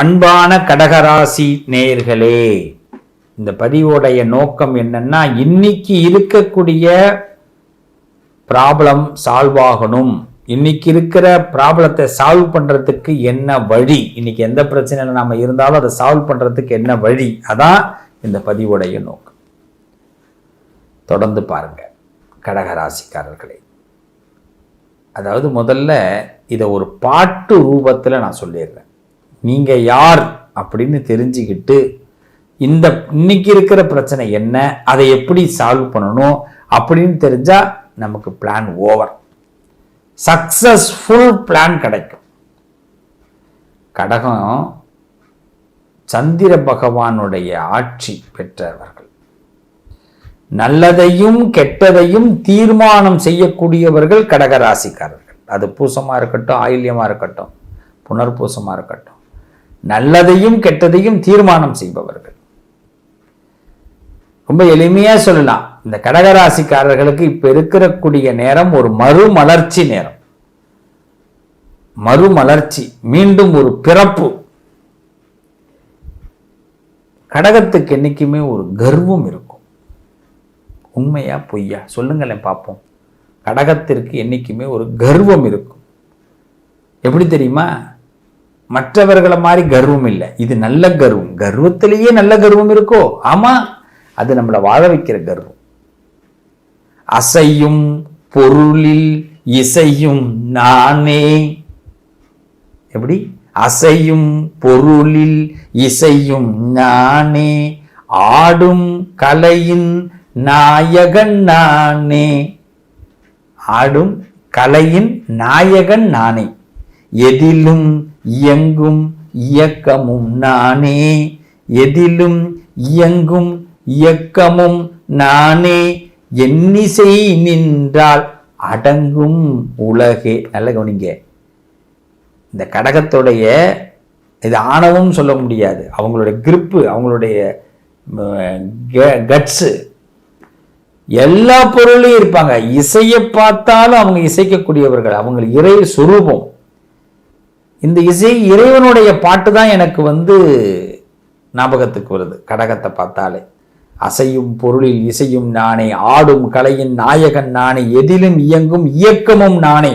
அன்பான கடகராசி நேயர்களே இந்த பதிவோடைய நோக்கம் என்னன்னா இன்னைக்கு இருக்கக்கூடிய ப்ராப்ளம் சால்வ் ஆகணும். இன்னைக்கு இருக்கிற ப்ராப்ளத்தை சால்வ் பண்ணுறதுக்கு என்ன வழி? இன்னைக்கு எந்த பிரச்சனையில் நாம் இருந்தாலும் அதை சால்வ் பண்ணுறதுக்கு என்ன வழி? அதான் இந்த பதிவுடைய நோக்கம். தொடர்ந்து பாருங்க கடகராசிக்காரர்களே. அதாவது முதல்ல இதை ஒரு பாட்டு ரூபத்தில் நான் சொல்லிடுறேன். நீங்கள் யார் அப்படின்னு தெரிஞ்சுக்கிட்டு இந்த இன்னைக்கு இருக்கிற பிரச்சனை என்ன அதை எப்படி சால்வ் பண்ணணும் அப்படின்னு தெரிஞ்சா நமக்கு பிளான் ஓவர் சக்சஸ்ஃபுல் பிளான் கிடைக்கும். கடகம் சந்திர பகவானுடைய ஆட்சி பெற்றவர்கள். நல்லதையும் கெட்டதையும் தீர்மானம் செய்யக்கூடியவர்கள் கடகராசிக்காரர்கள். அது பூசமாக இருக்கட்டும் ஆயில்யமாக இருக்கட்டும் புனர்பூசமாக இருக்கட்டும். நல்லதையும் கெட்டதையும் தீர்மானம் செய்பவர்கள். ரொம்ப எளிமையா சொல்லலாம். இந்த கடகராசிக்காரர்களுக்கு இப்ப இருக்கக்கூடிய நேரம் ஒரு மறுமலர்ச்சி நேரம். மறுமலர்ச்சி மீண்டும் ஒரு பிறப்பு. கடகத்துக்கு என்னைக்குமே ஒரு கர்வம் இருக்கும். உண்மையா பொய்யா? சொல்லுங்களேன் பார்ப்போம். கடகத்திற்கு என்னைக்குமே ஒரு கர்வம் இருக்கும். எப்படி தெரியுமா? மற்றவர்களை மாதிரி கர்வம் இல்லை. இது நல்ல கர்வம். கர்வத்திலேயே நல்ல கர்வம் இருக்கோ? ஆமா. அது நம்மளை வாழ வைக்கிற கர்வம். அசையும் பொருளில் இசையும் நானே. எப்படி? அசையும் பொருளில் இசையும் நானே. ஆடும் கலையின் நாயகன் நானே. ஆடும் கலையின் நாயகன் நானே. எதிலும் இயங்கும் இயக்கமும் நானே. எதிலும் இயங்கும் இயக்கமும் நானே. எண்ணிசை நின்றால் அடங்கும் உலகே. நல்ல கவனிங்க. இந்த கடகத்துடைய இது ஆணவம் சொல்ல முடியாது. அவங்களுடைய கிரிப்பு அவங்களுடைய கட்ஸு எல்லா பொருளையும் இருப்பாங்க. இசையை பார்த்தாலும் அவங்க இசைக்கக்கூடியவர்கள். அவங்க இறை சுரூபம். இந்த இசை இறைவனுடைய பாட்டு தான் எனக்கு வந்து ஞாபகத்துக்கு வருது. கடகத்தை பார்த்தாலே. அசையும் பொருளில் இசையும் நானே ஆடும் கலையின் நாயகன் நானே எதிலும் இயங்கும் இயக்கமும் நானே.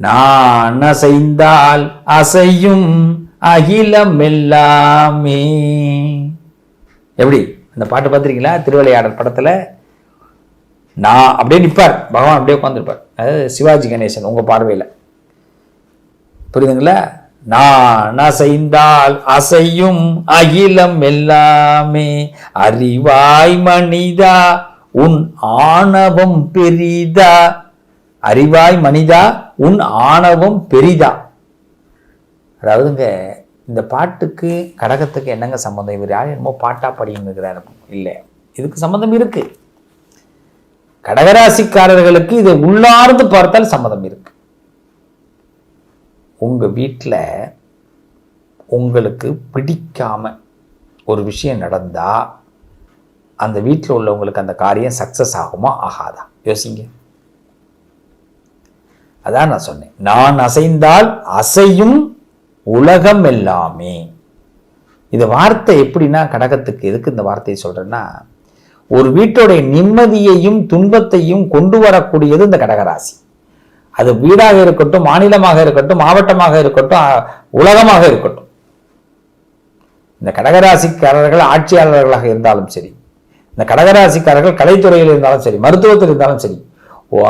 நான் அசைந்தால் அசையும் அகிலம் எல்லாமே எப்படி? அந்த பாட்டு பார்த்துருக்கீங்களா? திருவிளையாடல் படத்தில்? நான் அப்படியே நிற்பார் பகவான் அப்படியே உட்காந்துருப்பார் அதாவது சிவாஜி கணேசன் உங்கள் பார்வையில். புரியுதுங்களா? நான் அசைந்தால் அசையும் அகிலம் எல்லாமே. அறிவாய் மனிதா உன் ஆணவம் பெரிதா. அறிவாய் மனிதா உன் ஆணவம் பெரிதா. அதாவதுங்க இந்த பாட்டுக்கு கடகத்துக்கு என்னங்க சம்மந்தம் இவர் யார் என்னமோ பாட்டா படின்னு இருக்கிறாரு. இல்லை இதுக்கு சம்மந்தம் இருக்கு. கடகராசிக்காரர்களுக்கு இதை உள்ளார்ந்து பார்த்தால் சம்மதம் இருக்கு. உங்க வீட்டில் உங்களுக்கு பிடிக்காம ஒரு விஷயம் நடந்தா அந்த வீட்டில் உள்ளவங்களுக்கு அந்த காரியம் சக்சஸ் ஆகுமா? ஆகாதா? யோசிங்க. அதான் நான் சொன்னேன். நான் அசைந்தால் அசையும் உலகம் எல்லாமே இந்த வார்த்தை எப்படின்னா கடகத்துக்கு எதுக்கு இந்த வார்த்தையை சொல்றேன்னா ஒரு வீட்டோடைய நிம்மதியையும் துன்பத்தையும் கொண்டு வரக்கூடியது இந்த கடகராசி. அது வீடாக இருக்கட்டும் மாநிலமாக இருக்கட்டும் மாவட்டமாக இருக்கட்டும் உலகமாக இருக்கட்டும். இந்த கடகராசிக்காரர்கள் ஆட்சியாளர்களாக இருந்தாலும் சரி இந்த கடகராசிக்காரர்கள் கலைத்துறையில் இருந்தாலும் சரி மருத்துவத்தில் இருந்தாலும் சரி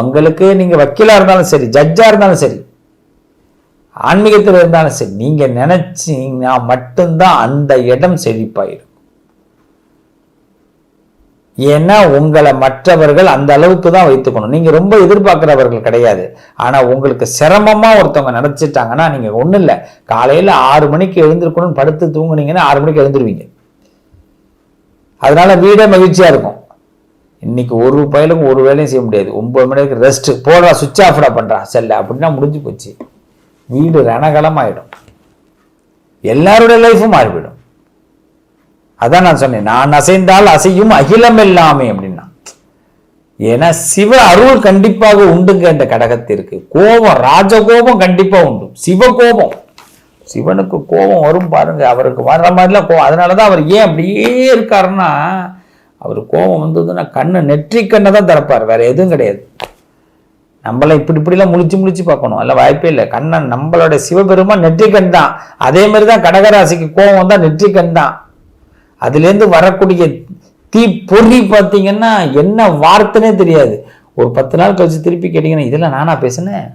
உங்களுக்கு நீங்கள் வக்கீலாக இருந்தாலும் சரி ஜட்ஜாக இருந்தாலும் சரி ஆன்மீகத்தில் இருந்தாலும் சரி நீங்கள் நினச்சிங்கன்னா மட்டும்தான் அந்த இடம் செழிப்பாயிரும். ஏன்னா உங்களை மற்றவர்கள் அந்த அளவுக்கு தான் வைத்துக்கணும். நீங்க ரொம்ப எதிர்பார்க்கிறவர்கள் கிடையாது. ஆனா உங்களுக்கு சிரமமா ஒருத்தவங்க நினைச்சிட்டாங்கன்னா நீங்க ஒண்ணும் இல்லை. காலையில ஆறு மணிக்கு எழுந்திருக்கணும்னு படுத்து தூங்குனீங்கன்னா ஆறு மணிக்கு எழுந்துருவீங்க. அதனால வீடே மகிழ்ச்சியா இருக்கும். இன்னைக்கு ஒரு பயலுக்கும் ஒரு வேலையும் செய்ய முடியாது. ஒன்பது மணிக்கு ரெஸ்ட் போடுறா சுவிட்ச் ஆஃப்டா பண்றா. செல்ல அப்படின்னா முடிஞ்சு போச்சு. வீடு ரணகலமாயிடும். எல்லாருடைய லைஃபும் மாறிவிடும். அதான் நான் சொன்னேன் நான் அசைந்தால் அசையும் அகிலம் எல்லாமே அப்படின்னா. ஏன்னா சிவ அருள் கண்டிப்பாக உண்டுங்க இந்த கடகத்திற்கு. கோபம் ராஜகோபம் கண்டிப்பாக உண்டு. சிவ கோபம் சிவனுக்கு கோபம் வரும் பாருங்க அவருக்கு வர்ற மாதிரிலாம் கோவம் அதனால தான் அவர் ஏன் அப்படியே இருக்காருன்னா அவர் கோபம் வந்ததுன்னா கண்ணு நெற்றி கண்ணை தான் திறப்பார் வேற எதுவும் கிடையாது. நம்மளை இப்படி இப்படிலாம் முழிச்சு முழிச்சு பார்க்கணும். அல்ல வாய்ப்பே இல்லை. கண்ணன் நம்மளோட சிவபெருமான் நெற்றிக்கண் தான். அதே மாதிரி தான் கடகராசிக்கு கோபம் வந்தால் நெற்றிக்கண் தான். அதுலேருந்து வரக்கூடிய தீ பொறி பார்த்தீங்கன்னா என்ன வார்த்தைனே தெரியாது. ஒரு பத்து நாள் கழிச்சு திருப்பி கேட்டிங்கன்னா இதெல்லாம் நானா பேசினேன்?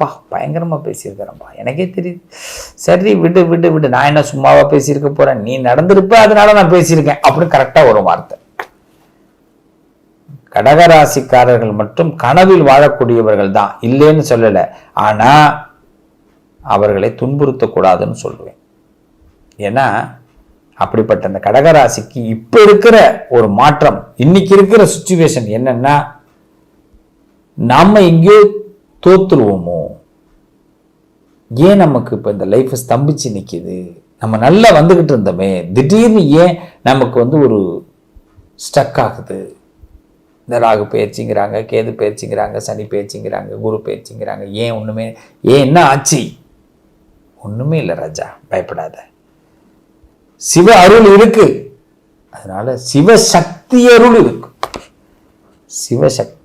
பா பயங்கரமாக பேசியிருக்கிறேன்ப்பா. எனக்கே தெரியுது. சரி விடு விடு விடு. நான் என்ன சும்மாவாக பேசியிருக்க போகிறேன் நீ நடந்திருப்ப அதனால நான் பேசியிருக்கேன். அப்படின்னு கரெக்டாக ஒரு வார்த்தை. கடகராசிக்காரர்கள் மட்டும் கனவில் வாழக்கூடியவர்கள் தான். இல்லைன்னு சொல்லலை. ஆனால் அவர்களை துன்புறுத்தக்கூடாதுன்னு சொல்லுவேன். ஏன்னா அப்படிப்பட்ட அந்த கடகராசிக்கு இப்போ இருக்கிற ஒரு மாற்றம் இன்னைக்கு இருக்கிற சுச்சுவேஷன் என்னன்னா நாம் எங்கேயோ தோத்துருவோமோ? ஏன் நமக்கு இப்போ இந்த லைஃப் ஸ்தம்பிச்சு நிற்கிது நம்ம நல்லா வந்துக்கிட்டு இருந்தோமே திடீர்னு ஏன் நமக்கு வந்து ஒரு ஸ்டக் ஆகுது? இந்த ராகு பயிற்சிங்கிறாங்க கேது பயிற்சிங்கிறாங்க சனி பயிற்சிங்கிறாங்க குரு பயிற்சிங்கிறாங்க. ஏன் ஒன்றுமே ஏன் என்ன ஆச்சு? ஒன்றுமே இல்லை ராஜா பயப்படாத. சிவ அருள் இருக்கு. அதனால சிவசக்தி அருள் இருக்கு. சிவசக்தி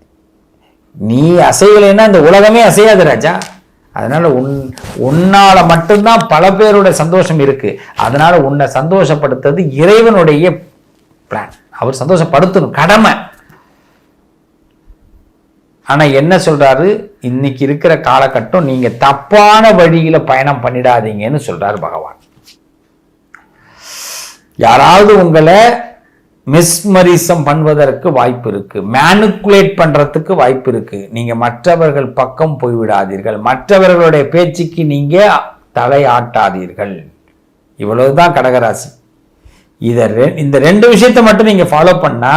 நீ அசையலைன்னா இந்த உலகமே அசையாது ராஜா. அதனால உன் உன்னால மட்டும்தான் பல பேருடைய சந்தோஷம் இருக்கு. அதனால உன்னை சந்தோஷப்படுத்துறது இறைவனுடைய பிளான் அவர் சந்தோஷப்படுத்தணும். கடமை. ஆனா என்ன சொல்றாரு? இன்னைக்கு இருக்கிற காலகட்டம் நீங்க தப்பான வழியில பயணம் பண்ணிடாதீங்கன்னு சொல்றாரு பகவான். யாராவது உங்களை மிஸ்மரிசம் பண்ணுவதற்கு வாய்ப்பு இருக்கு. மேனுக்குலேட் பண்றதுக்கு வாய்ப்பு இருக்கு. நீங்க மற்றவர்கள் பக்கம் போய்விடாதீர்கள். மற்றவர்களுடைய பேச்சுக்கு நீங்க தலையாட்டாதீர்கள். இவ்வளவுதான் கடகராசி. இதை இந்த ரெண்டு விஷயத்தை மட்டும் நீங்க ஃபாலோ பண்ணா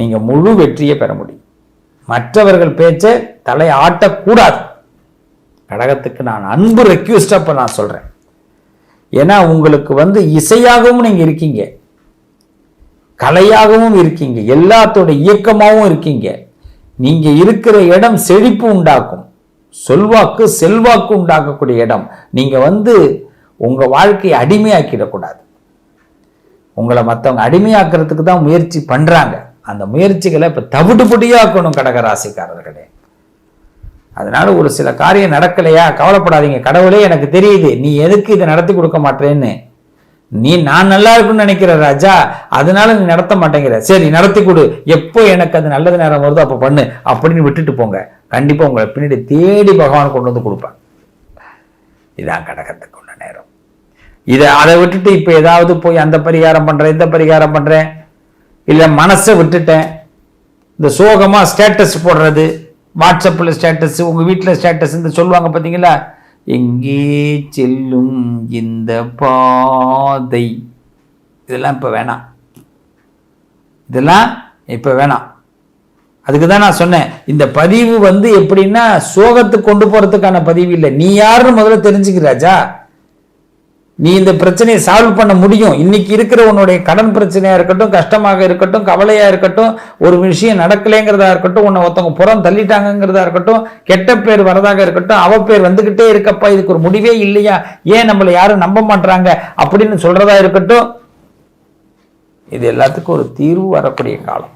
நீங்க முழு வெற்றியை பெற முடியும். மற்றவர்கள் பேச்சை தலை ஆட்டக்கூடாது கடகத்துக்கு நான் அன்பு ரெக்யூஸ்டப்ப நான் சொல்றேன். ஏன்னா உங்களுக்கு வந்து இசையாகவும் நீங்க இருக்கீங்க. கலையாகவும் இருக்கீங்க. எல்லாத்தோட இயக்கமாகவும் இருக்கீங்க. நீங்க இருக்கிற இடம் செழிப்பு உண்டாக்கும். சொல்வாக்கு செல்வாக்கு உண்டாக்கக்கூடிய இடம். நீங்க வந்து உங்க வாழ்க்கையை அடிமையாக்கிடக்கூடாது. உங்களை மற்றவங்க அடிமையாக்குறதுக்கு தான் முயற்சி பண்றாங்க. அந்த முயற்சிகளை இப்போ தவிடுபடியாக்கணும் கடகராசிக்காரர்களே. அதனால ஒரு சில காரியம் நடக்கலையா? கவலைப்படாதீங்க. கடவுளே எனக்கு தெரியுது. நீ எதுக்கு இதை நடத்தி கொடுக்க மாட்டேன்னு? நீ நான் நல்லா இருக்குன்னு நினைக்கிற ராஜா அதனால நீ நடத்த மாட்டேங்கிற. சரி நடத்தி கொடு. எப்போ எனக்கு அது நல்லது நேரம் வருதோ அப்போ பண்ணு. அப்படின்னு விட்டுட்டு போங்க. கண்டிப்பாக உங்களை பின்னாடி தேடி பகவான் கொண்டு வந்து கொடுப்பான் இதான் கடகத்துக்கு உள்ள நேரம். இதை அதை விட்டுட்டு இப்போ ஏதாவது போய் அந்த பரிகாரம் பண்ணுறேன் இந்த பரிகாரம் பண்ணுறேன் இல்லை மனசை விட்டுட்டேன். இந்த சோகமாக ஸ்டேட்டஸ் போடுறது. வாட்ஸ்அப்பில் ஸ்டேட்டஸ் உங்கள் வீட்டில் ஸ்டேட்டஸ் இந்த சொல்லுவாங்க பார்த்தீங்களா? எங்கே செல்லும் இந்த பாதை? இதெல்லாம் இப்போ வேணாம். இதெல்லாம் இப்போ வேணாம். அதுக்கு தான் நான் சொன்னேன். இந்த பதிவு வந்து எப்படின்னா சோகத்துக்கு கொண்டு போகிறதுக்கான பதிவு இல்லை. நீ யாருன்னு முதல்ல தெரிஞ்சுக்கிறாச்சா நீ இந்த பிரச்சனையை சால்வ் பண்ண முடியும். இன்னைக்கு இருக்கிற உன்னுடைய கடன் பிரச்சனையாக இருக்கட்டும் கஷ்டமாக இருக்கட்டும் கவலையாக இருக்கட்டும் ஒரு விஷயம் நடக்கலைங்கிறதா இருக்கட்டும் உன்னை ஒருத்தவங்க புறம் தள்ளிட்டாங்கங்கிறதா இருக்கட்டும் கெட்ட பேர் வரதாக இருக்கட்டும் அவ பேர் வந்துக்கிட்டே இருக்கப்பா இதுக்கு ஒரு முடிவே இல்லையா? ஏன் நம்மளை யாரும் நம்ப மாட்றாங்க? அப்படின்னு சொல்றதா இருக்கட்டும். இது எல்லாத்துக்கும் ஒரு தீர்வு வரக்கூடிய காலம்.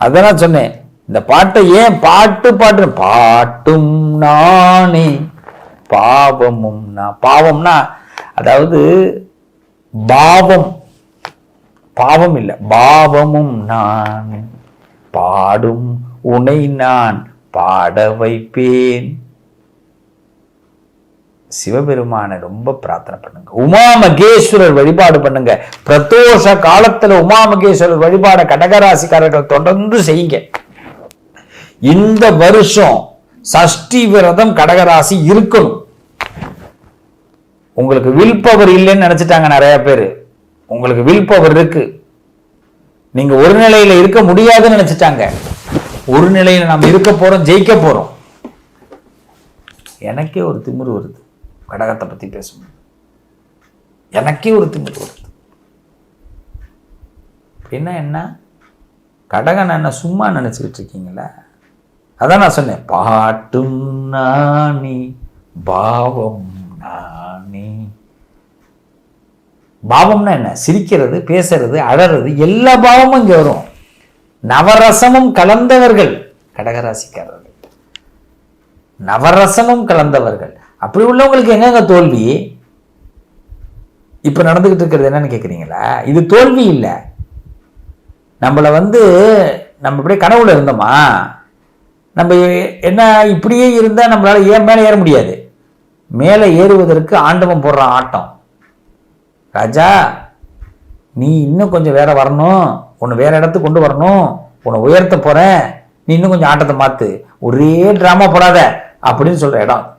அதான் சொன்னேன். இந்த பாட்டை ஏன் பாட்டு பாட்டு பாட்டும் நானே. பாவமும்னா பாவம்னா அதாவது பாவம். பாவம் இல்லை. பாவமும் நான். பாடும் உனை நான். பாட வைப்பேன். சிவபெருமானை ரொம்ப பிரார்த்தனை பண்ணுங்க. உமா மகேஸ்வரர் வழிபாடு பண்ணுங்க. பிரதோஷ காலத்துல உமா மகேஸ்வரர் வழிபாட கடகராசிக்காரர்கள் தொடர்ந்து செய்யுங்க. இந்த வருஷம் சஷ்டி விரதம் கடகராசி இருக்கணும். உங்களுக்கு வில் பவர் இல்லைன்னு நினைச்சிட்டாங்க நிறைய பேர். உங்களுக்கு வில் பவர் இருக்கு. நீங்க ஒரு நிலையில இருக்க முடியாதுன்னு நினைச்சிட்டாங்க. ஒரு நிலையில நாம் இருக்க போறோம் ஜெயிக்க போறோம். எனக்கே ஒரு திமிரு வருது. கடகத்தை பத்தி பேசும்போது. எனக்கே ஒரு திமிரு வருது. என்ன என்ன? கடகன் என்ன சும்மா நினைச்சுக்கிட்டு இருக்கீங்களா? அதான் நான் சொன்னேன் பாட்டும் நானி பாவம் நானே. பாவம்னா என்ன? சிரிக்கிறது பேசுறது அழறது எல்லா பாவமும் இங்கே வரும். நவரசமும் கலந்தவர்கள் கடகராசிக்காரர்கள். நவரசமும் கலந்தவர்கள். அப்படி உள்ளவங்களுக்கு எங்கங்க தோல்வி? இப்போ நடந்துகிட்டு இருக்கிறது என்னன்னு கேட்குறீங்களா இது தோல்வி இல்லை. நம்மளை வந்து நம்ம இப்படியே கனவுல இருந்தோமா? நம்ம என்ன இப்படியே இருந்தால் நம்மளால் ஏன் மேலே ஏற முடியாது? மேலே ஏறுவதற்கு ஆண்டவன் போடுறான் ஆட்டம். ராஜா நீ இன்னும் கொஞ்சம் வேற வரணும். உன்னை வேற இடத்துக்கு கொண்டு வரணும். உன்னை உயர்த்த போகிறேன் நீ இன்னும் கொஞ்சம் ஆட்டத்தை மாற்று ஒரே ட்ராமா போடாத அப்படின்னு சொல்கிற இடம்.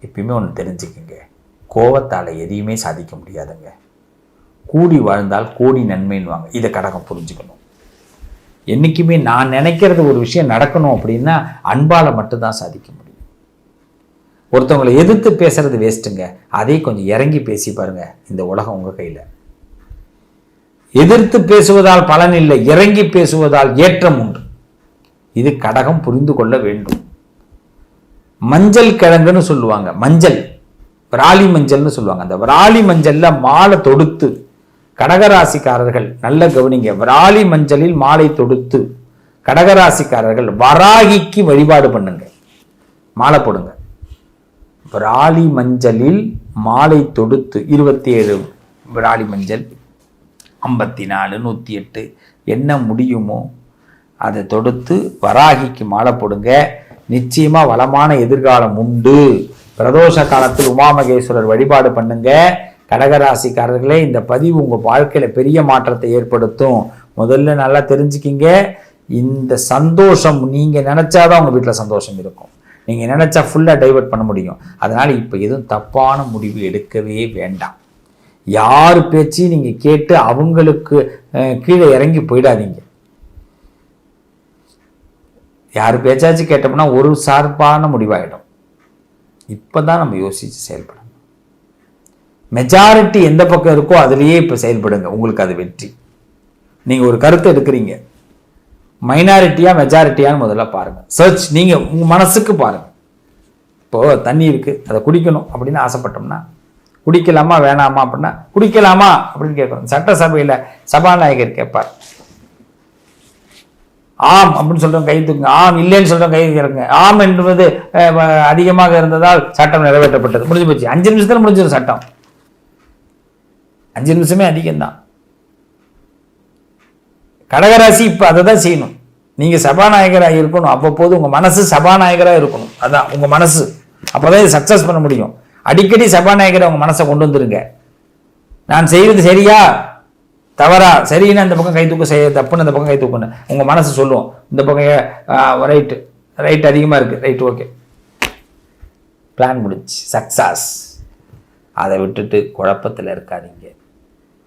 எப்பயுமே ஒன்று தெரிஞ்சுக்கங்க. கோவத்தால் எதையுமே சாதிக்க முடியாதுங்க. கூடி வாழ்ந்தால் கோடி நன்மைன்னுவாங்க. இதை கடகம் புரிஞ்சுக்கணும். என்றைக்குமே நான் நினைக்கிறது ஒரு விஷயம் நடக்கணும் அப்படின்னா அன்பால் மட்டும்தான் சாதிக்க முடியும். ஒருத்தவங்களை எதிர்த்து பேசுறது வேஸ்ட்டுங்க அதே கொஞ்சம் இறங்கி பேசி பாருங்க இந்த உலகம் உங்கள் கையில. எதிர்த்து பேசுவதால் பலன் இல்லை இறங்கி பேசுவதால் ஏற்றம் உண்டு. இது கடகம் புரிந்து கொள்ள வேண்டும். மஞ்சள் கிழங்குன்னு சொல்லுவாங்க மஞ்சள். விராலி மஞ்சள்னு சொல்லுவாங்க. அந்த விராலி மஞ்சளில் மாலை தொடுத்து கடகராசிக்காரர்கள் நல்ல கவனிங்க. விராலி மஞ்சளில் மாலை தொடுத்து கடகராசிக்காரர்கள் வராகிக்கு வழிபாடு பண்ணுங்க. மாலை போடுங்க. விராலி மஞ்சளில் மாலை தொடுத்து இருபத்தி ஏழு விராலி மஞ்சள் ஐம்பத்தி நாலு நூற்றி எட்டு என்ன முடியுமோ அதை தொடுத்து வராகிக்கு மாலை போடுங்க. நிச்சயமாக வளமான எதிர்காலம் உண்டு. பிரதோஷ காலத்தில் உமாமகேஸ்வரர் வழிபாடு பண்ணுங்கள் கடகராசிக்காரர்களே இந்த பதிவு உங்கள் வாழ்க்கையில் பெரிய மாற்றத்தை ஏற்படுத்தும். முதல்ல நல்லா தெரிஞ்சுக்கிங்க. இந்த சந்தோஷம் நீங்கள் நினச்சாதான் உங்கள் வீட்டில் சந்தோஷம் இருக்கும். நீங்கள் நினச்சா ஃபுல்லாக டைவர்ட் பண்ண முடியும். அதனால் இப்போ எதுவும் தப்பான முடிவு எடுக்கவே வேண்டாம். யார் பேச்சையும் நீங்கள் கேட்டு அவங்களுக்கு கீழே இறங்கி போயிடாதீங்க. யார் பேச்சாச்சும் கேட்டோம்னா ஒரு சார்பான முடிவாயிடும். இப்பதான் நம்ம யோசித்து செயல்படணும். மெஜாரிட்டி எந்த பக்கம் இருக்கோ அதுலேயே இப்போ செயல்படுங்க. உங்களுக்கு அது வெற்றி. நீங்கள் ஒரு கருத்தை எடுக்கிறீங்க. மைனாரிட்டியா மெஜாரிட்டியான்னு முதல்ல பாருங்கள் சர்ச் நீங்கள் உங்கள் மனசுக்கு பாருங்கள் இப்போது தண்ணி இருக்குது அதை குடிக்கணும் அப்படின்னு ஆசைப்பட்டோம்னா குடிக்கலாமா வேணாமா அப்படின்னா குடிக்கலாமா அப்படின்னு கேட்கணும். சட்டசபையில் சபாநாயகர் கேட்பார். ஆம் அப்படின்னு சொல்கிறோம் கை தூக்குங்க. ஆம் இல்லைன்னு சொல்கிறோம் கை தூக்கிறங்க ஆம் என்பது அதிகமாக இருந்ததால் சட்டம் நிறைவேற்றப்பட்டது. முடிஞ்சு போச்சு. அஞ்சு நிமிஷத்தில் முடிஞ்சிடும் சட்டம். அஞ்சு நிமிஷமே அதிகம்தான். கடகராசி இப்போ அதை தான் செய்யணும். நீங்கள் சபாநாயகராக இருக்கணும். அவ்வப்போது உங்கள் மனசு சபாநாயகராக இருக்கணும். அதான் உங்கள் மனசு. அப்பதான் இது சக்ஸஸ் பண்ண முடியும். அடிக்கடி சபாநாயகரை உங்கள் மனசை கொண்டு வந்துருங்க. நான் செய்வது சரியா? தவறா? சரின்னு அந்த பக்கம் கை தூக்க செய்ய தப்புன்னு அந்த பக்கம் கை தூக்கணும் உங்கள் மனசு சொல்லுவோம் இந்த பக்கம் ரைட்டு ரைட் அதிகமாக இருக்குது ரைட் ஓகே பிளான் முடிஞ்சு சக்ஸஸ் அதை விட்டுட்டு குழப்பத்தில் இருக்காதீங்க.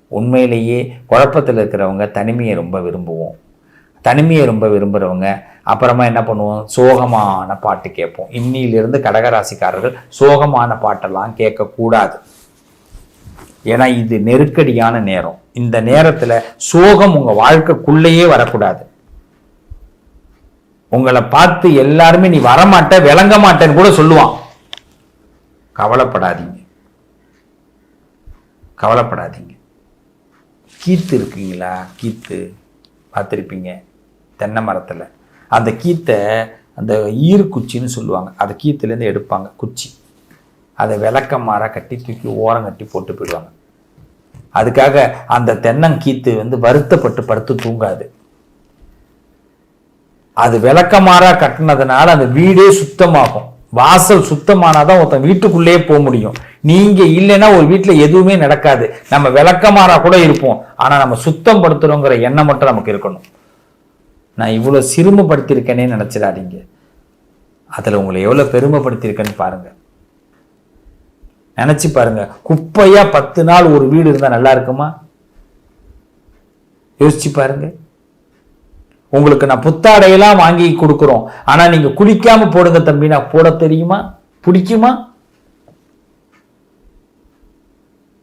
உண்மையிலேயே குழப்பத்தில் இருக்கிறவங்க தனிமையை ரொம்ப விரும்புவோம். தனிமையை ரொம்ப விரும்புகிறவங்க அப்புறமா என்ன பண்ணுவோம்? சோகமான பாட்டு கேட்போம். இன்னிலிருந்து கடகராசிக்காரர்கள் சோகமான பாட்டெல்லாம் கேட்கக்கூடாது. ஏன்னா இது நெருக்கடியான நேரம். இந்த நேரத்தில் சோகம் உங்கள் வாழ்க்கைக்குள்ளேயே வரக்கூடாது. உங்களை பார்த்து எல்லாருமே நீ வரமாட்ட விளங்க மாட்டேன்னு கூட சொல்லுவான். கவலைப்படாதீங்க. கவலைப்படாதீங்க. கீத்து இருக்குங்களா? கீத்து. பார்த்துருப்பீங்க. தென்னை மரத்தில். அந்த கீத்தை அந்த ஈர்க்குச்சின்னு சொல்லுவாங்க. அந்த கீத்துலேருந்து எடுப்பாங்க குச்சி. அதை விளக்கமாற கட்டி தூக்கி ஓரம் கட்டி போட்டு போயிடுவாங்க. அதுக்காக அந்த தென்னங்கீத்து வந்து வருத்தப்பட்டு படுத்து தூங்காது. அது விளக்கமாறா கட்டினதுனால அந்த வீடே சுத்தமாகும். வாசல் சுத்தமானாதான் ஒருத்தன் வீட்டுக்குள்ளேயே போக முடியும். நீங்க இல்லைன்னா ஒரு வீட்டில் எதுவுமே நடக்காது. நம்ம விளக்கமாறா கூட இருப்போம். ஆனா நம்ம சுத்தம் படுத்துறோங்கிற எண்ணம் மட்டும் நமக்கு இருக்கணும். நான் இவ்வளோ சிறுமப்படுத்தியிருக்கேனே நினைச்சிடாதீங்க. அதில் உங்களை எவ்வளோ பெருமைப்படுத்தியிருக்கேன்னு பாருங்க. நினச்சி பாருங்க. குப்பையாக பத்து நாள் ஒரு வீடு இருந்தால் நல்லா இருக்குமா? யோசிச்சு பாருங்கள் உங்களுக்கு நான் புத்தாடையெல்லாம் வாங்கி கொடுக்குறோம். ஆனா நீங்க குளிக்காம போடுங்க தம்பி. நான் போட தெரியுமா? பிடிக்குமா?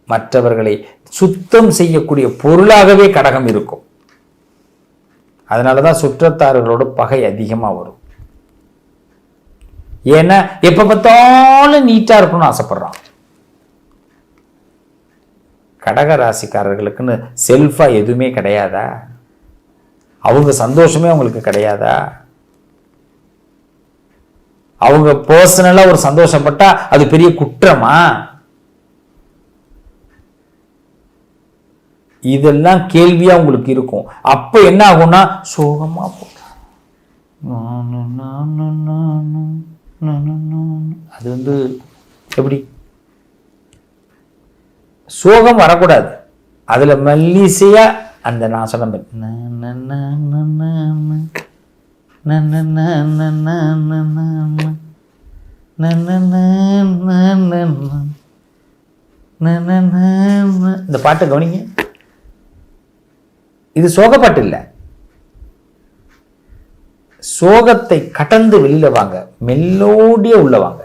மற்றவர்களை சுத்தம் செய்யக்கூடிய பொருளாகவே கடகம் இருக்கும். அதனாலதான் சுற்றத்தார்களோட பகை அதிகமா வரும். ஏன்னா எப்போ பார்த்தாலும் நீட்டா இருக்கணும்னு ஆசைப்படுறான். கடக ராசிக்காரர்களுக்குன்னு செல்ஃபா எதுவுமே கிடையாதா? அவங்க சந்தோஷமே அவங்களுக்கு கிடையாதா? அவங்க பர்சனலா ஒரு சந்தோஷப்பட்டா அது பெரிய குற்றமா? இதெல்லாம் கேள்வியா உங்களுக்கு இருக்கும். அப்ப என்ன ஆகும்னா சோகமா அது வந்து எப்படி? சோகம் வரக்கூடாது. அதுல மெல்லிசையா அந்த நான் சொன்ன ந, ந, ந, ந, ந. ந, இந்த பாட்டை கவனிங்க இது சோகப்பாட்டு இல்லை சோகத்தை கடந்து வெளியில வாங்க மெல்லோடியே உள்ள வாங்க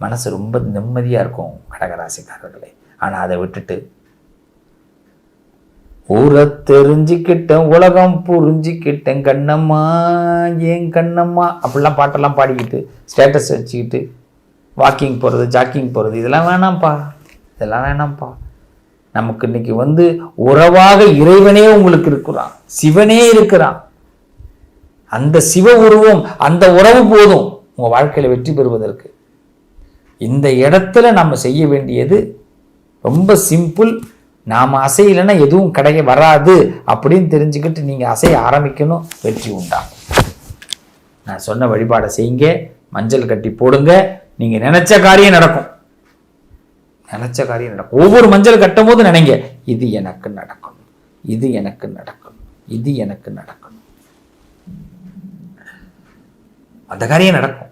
மனசு ரொம்ப நிம்மதியா இருக்கும் கடகராசிக்காரர்களே ஆனா அதை விட்டுட்டு ஊரை தெரிஞ்சுக்கிட்டேன் உலகம் புரிஞ்சுக்கிட்டேன் கண்ணம்மா ஏன் கண்ணம்மா? அப்படிலாம் பாட்டெல்லாம் பாடிக்கிட்டு ஸ்டேட்டஸ் வச்சுக்கிட்டு வாக்கிங் போகிறது ஜாக்கிங் போகிறது இதெல்லாம் வேணாம்ப்பா. இதெல்லாம் வேணாம்ப்பா. நமக்கு இன்னைக்கு வந்து உறவாக இறைவனே உங்களுக்கு இருக்கிறான் சிவனே இருக்கிறான். அந்த சிவ உருவம் அந்த உறவு போதும் உங்கள் வாழ்க்கையில் வெற்றி பெறுவதற்கு. இந்த இடத்துல நம்ம செய்ய வேண்டியது ரொம்ப சிம்பிள் நாம அசையலைன்னா எதுவும் கிடைக்க வராது அப்படின்னு தெரிஞ்சுக்கிட்டு நீங்கள் அசைய ஆரம்பிக்கணும் வெற்றி உண்டாகும். நான் சொன்ன வழிபாடை செய்யுங்க மஞ்சள் கட்டி போடுங்க. நீங்கள் நினச்ச காரியம் நடக்கும். நினச்ச காரியம் நடக்கும். ஒவ்வொரு மஞ்சள் கட்டும் போது நினைங்க இது எனக்கு நடக்கும். இது எனக்கு நடக்கும். இது எனக்கு நடக்கும். அந்த காரியம் நடக்கும்.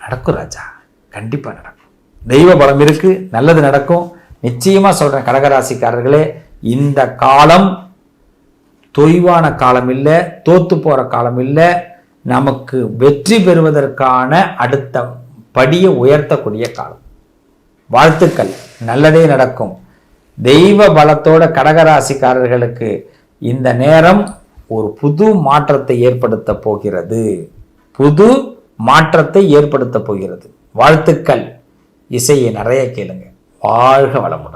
நடக்கும் ராஜா. கண்டிப்பாக நடக்கும். தெய்வ பலம் இருக்கு நல்லது நடக்கும். நிச்சயமாக சொல்கிறேன் கடகராசிக்காரர்களே இந்த காலம் தொய்வான காலம் இல்லை தோத்து போகிற காலம் இல்லை நமக்கு வெற்றி பெறுவதற்கான அடுத்த படியை உயர்த்தக்கூடிய காலம். வாழ்த்துக்கள் நல்லதே நடக்கும். தெய்வ பலத்தோட கடகராசிக்காரர்களுக்கு இந்த நேரம் ஒரு புது மாற்றத்தை ஏற்படுத்த போகிறது. புது மாற்றத்தை ஏற்படுத்த போகிறது. வாழ்த்துக்கள். இசையை நிறைய கேளுங்க. வாழ்க வளமுடன்.